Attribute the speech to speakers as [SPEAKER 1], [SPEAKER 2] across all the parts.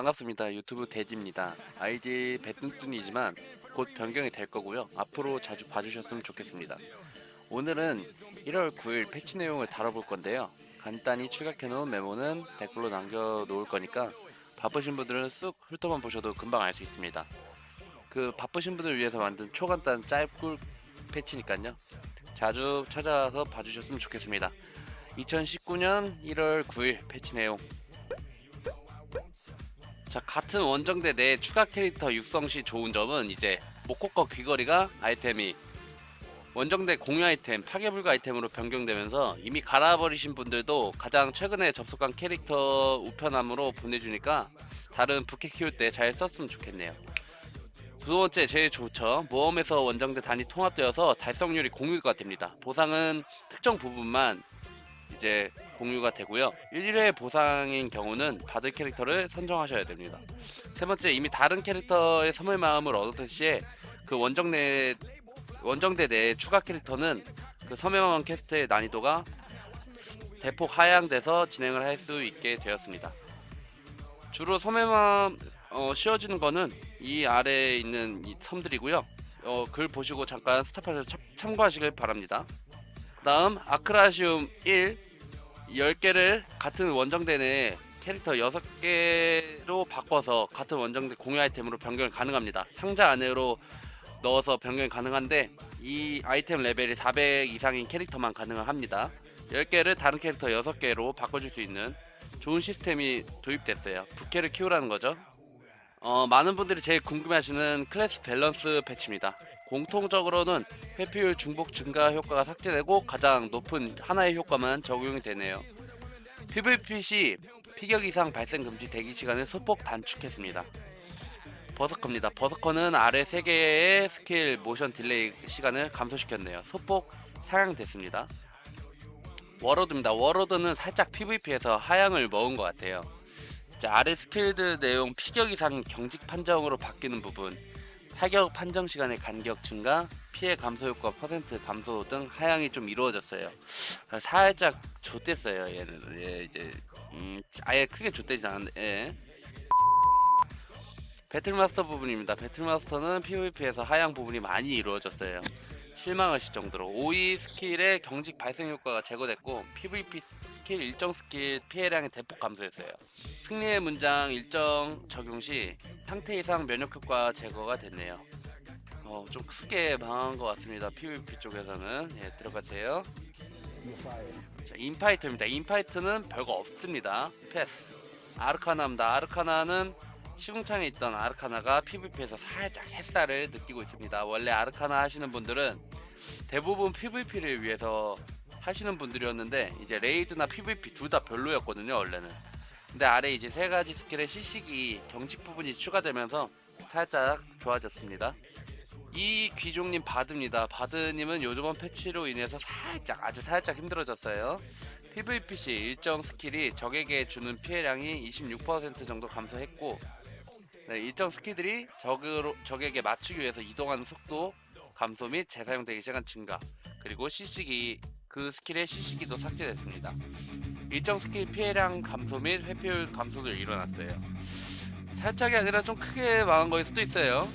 [SPEAKER 1] 반갑습니다. 유튜브 대지입니다. 아이디 배뚱뚱이지만 곧 변경이 될 거고요. 앞으로 자주 봐주셨으면 좋겠습니다. 오늘은 1월 9일 패치 내용을 다뤄볼 건데요. 간단히 추격해놓은 메모는 댓글로 남겨놓을 거니까 바쁘신 분들은 쑥 훑어만 보셔도 금방 알 수 있습니다. 그 바쁘신 분을 위해서 만든 초간단 짧고 패치니까요. 자주 찾아서 봐주셨으면 좋겠습니다. 2019년 1월 9일 패치 내용 자 같은 원정대 내 추가 캐릭터 육성 시 좋은 점은 이제 모코커 귀걸이가 아이템이 원정대 공유 아이템 파괴불가 아이템으로 변경되면서 이미 갈아버리신 분들도 가장 최근에 접속한 캐릭터 우편함으로 보내주니까 다른 부캐 키울 때 잘 썼으면 좋겠네요. 두 번째 제일 좋죠. 모험에서 원정대 단위 통합되어서 달성률이 공유가 됩니다. 보상은 특정 부분만 이제 공유가 되고요. 1회 보상인 경우는 받을 캐릭터를 선정하셔야 됩니다. 세 번째 이미 다른 캐릭터의 선물 마음을 얻었을 시에 그 원정 내 원정대 내 추가 캐릭터는 그 섬유마음 캐스트의 난이도가 대폭 하향돼서 진행을 할 수 있게 되었습니다. 주로 섬유마음 어, 씌워지는 거는 이 아래에 있는 이 섬들이고요. 어, 글 보시고 잠깐 스탑하셔서 참- 참고하시길 바랍니다. 다음 아크라시움 1 10개를 같은 원정대 내 캐릭터 6개로 바꿔서 같은 원정대 공유 아이템으로 변경이 가능합니다. 상자 안으로 넣어서 변경이 가능한데 이 아이템 레벨이 400 이상인 캐릭터만 가능을 합니다. 10개를 다른 캐릭터 6개로 바꿔줄 수 있는 좋은 시스템이 도입됐어요. 부캐를 키우라는 거죠. 어, 많은 분들이 제일 궁금해하시는 클래스 밸런스 패치입니다. 공통적으로는 회피율 중복 증가 효과가 삭제되고 가장 높은 하나의 효과만 적용이 되네요. PVP 시 피격 이상 발생 금지 대기 시간을 소폭 단축했습니다. 버서커입니다. 버서커는 아래 3개의 스킬 모션 딜레이 시간을 감소시켰네요. 소폭 상향됐습니다. 워로드입니다. 워로드는 살짝 PVP에서 하향을 먹은 것 같아요. 자, 아래 스킬들 내용 피격 이상 경직 판정으로 바뀌는 부분 타격 판정 시간의 간격 증가, 피해 감소 효과 퍼센트 감소 등 하향이 좀 이루어졌어요. 아, 살짝 좆됐어요. 얘는 얘 이제 음, 아예 크게 좆되지 않은데. 예. 배틀마스터 부분입니다. 배틀마스터는 PVP에서 하향 부분이 많이 이루어졌어요. 실망하실 정도로 5위 스킬의 경직 발생 효과가 제거됐고 PVP 스킬 일정 스킬 피해량이 대폭 감소했어요. 승리의 문장 일정 적용 시 상태 이상 면역 효과 제거가 됐네요. 어, 좀 크게 망한 것 같습니다. PVP 쪽에서는 예, 들어가세요. 자, 인파이트입니다. 인파이트는 별거 없습니다. 패스. 아르카나입니다. 아르카나는 시궁창에 있던 아르카나가 PVP에서 살짝 햇살을 느끼고 있습니다. 원래 아르카나 하시는 분들은 대부분 PVP를 위해서 하시는 분들이었는데 이제 레이드나 PVP 둘 다 별로였거든요 원래는. 근데 아래 이제 세 가지 스킬의 시식이 경직 부분이 추가되면서 살짝 좋아졌습니다. 이 귀종님 바드입니다. 바드님은 요저번 패치로 인해서 살짝 아주 살짝 힘들어졌어요. PVP 시 일정 스킬이 적에게 주는 피해량이 26% 정도 감소했고 네, 일정 스킬들이 적으로, 적에게 맞추기 위해서 이동하는 속도 감소 및 재사용되기 시간 증가 그리고 시식이 그 스킬의 시식이도 삭제됐습니다. 일정 스킬 피해량 감소 및 회피율 감소도 일어났어요. 살짝이 아니라 좀 크게 망한 거일 수도 있어요.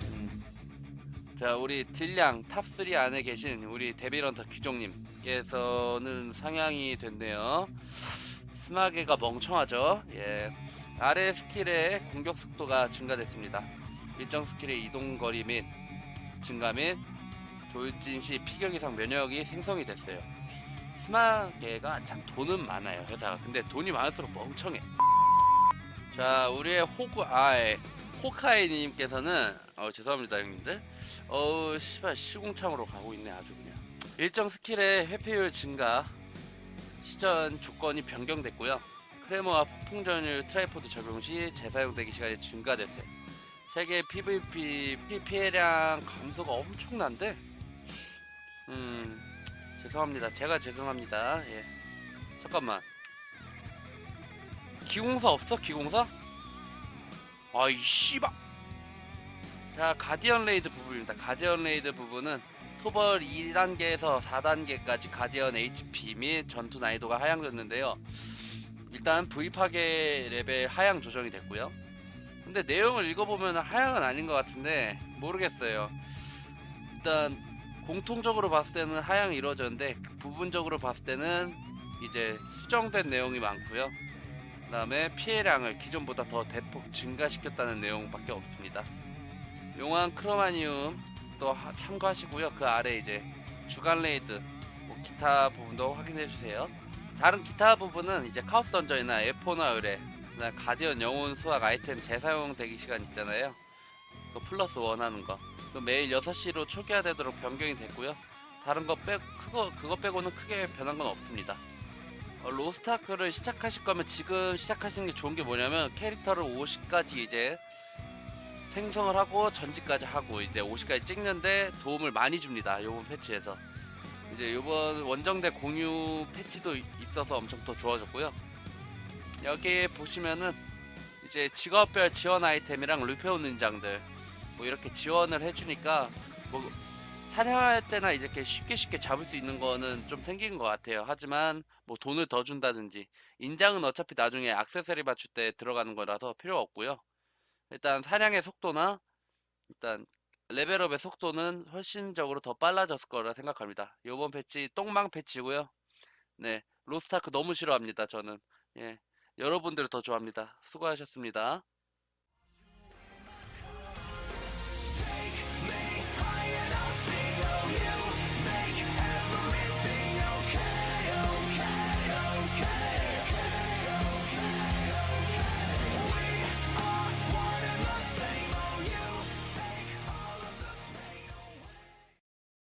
[SPEAKER 1] 자 우리 딜량 탑3 안에 계신 우리 데빌런터 귀종님께서는 상향이 됐네요 스마게가 멍청하죠 예 아래 스킬의 공격 속도가 증가됐습니다 일정 스킬의 이동 거리 및 증가 및 돌진 시 피격 이상 면역이 생성이 됐어요. 스마게가 참 돈은 많아요 회사가. 근데 돈이 많을수록 멍청해. 자 우리의 호구 아 예. 호카이님께서는 어 죄송합니다 형님들. 어우 씨발 시궁창으로 가고 있네 아주 그냥. 일정 스킬의 회피율 증가. 시전 조건이 변경됐고요. 크레모와 폭풍전율 트라이포드 적용 시 재사용되기 시간이 증가됐어요. 세계 PVP 피- 피해량 감소가 엄청난데 음 죄송합니다. 제가 죄송합니다. 예. 잠깐만. 기공사 없어? 기공사? 아이 씨발. 자 가디언 레이드 부분입니다. 가디언 레이드 부분은 토벌 2단계에서 4단계까지 가디언 HP 및 전투 난이도가 하향됐는데요. 일단 V 파괴 레벨 하향 조정이 됐고요. 근데 내용을 읽어보면 하향은 아닌 것 같은데 모르겠어요. 일단 공통적으로 봤을 때는 하향이 이루어졌는데 부분적으로 봤을 때는 이제 수정된 내용이 많고요. 그 다음에 피해량을 기존보다 더 대폭 증가시켰다는 내용밖에 없습니다. 용왕 크로마니움 또 하- 참고하시고요. 그 아래 이제 주간 레이드 뭐 기타 부분도 확인해 주세요. 다른 기타 부분은 이제 카오스 던전이나 에포나 의뢰, 가디언 영혼 수학 아이템 재사용 대기 시간 있잖아요. 그 플러스 원 하는 거. 그 매일 6시로 초기화되도록 변경이 됐고요. 다른 거 빼, 그거, 그거 빼고는 크게 변한 건 없습니다. 어, 로스트아크를 시작하실 거면 지금 시작하시는 게 좋은 게 뭐냐면 캐릭터를 50까지 이제 생성을 하고 전지까지 하고 이제 50까지 찍는데 도움을 많이 줍니다. 요번 패치에서. 이제 요번 원정대 공유 패치도 있어서 엄청 더 좋아졌고요. 여기에 보시면은 이제 직업별 지원 아이템이랑 루페온 능장들 뭐 이렇게 지원을 해주니까 뭐 사냥할 때나 이렇게 쉽게 쉽게 잡을 수 있는 거는 좀 생긴 것 같아요. 하지만 뭐 돈을 더 준다든지 인장은 어차피 나중에 액세서리 맞출 때 들어가는 거라서 필요 없고요. 일단 사냥의 속도나 일단 레벨업의 속도는 훨씬적으로 더 빨라졌을 거라 생각합니다. 요번 패치 똥망 패치고요. 네, 로스타크 너무 싫어합니다. 저는 예, 여러분들 더 좋아합니다. 수고하셨습니다.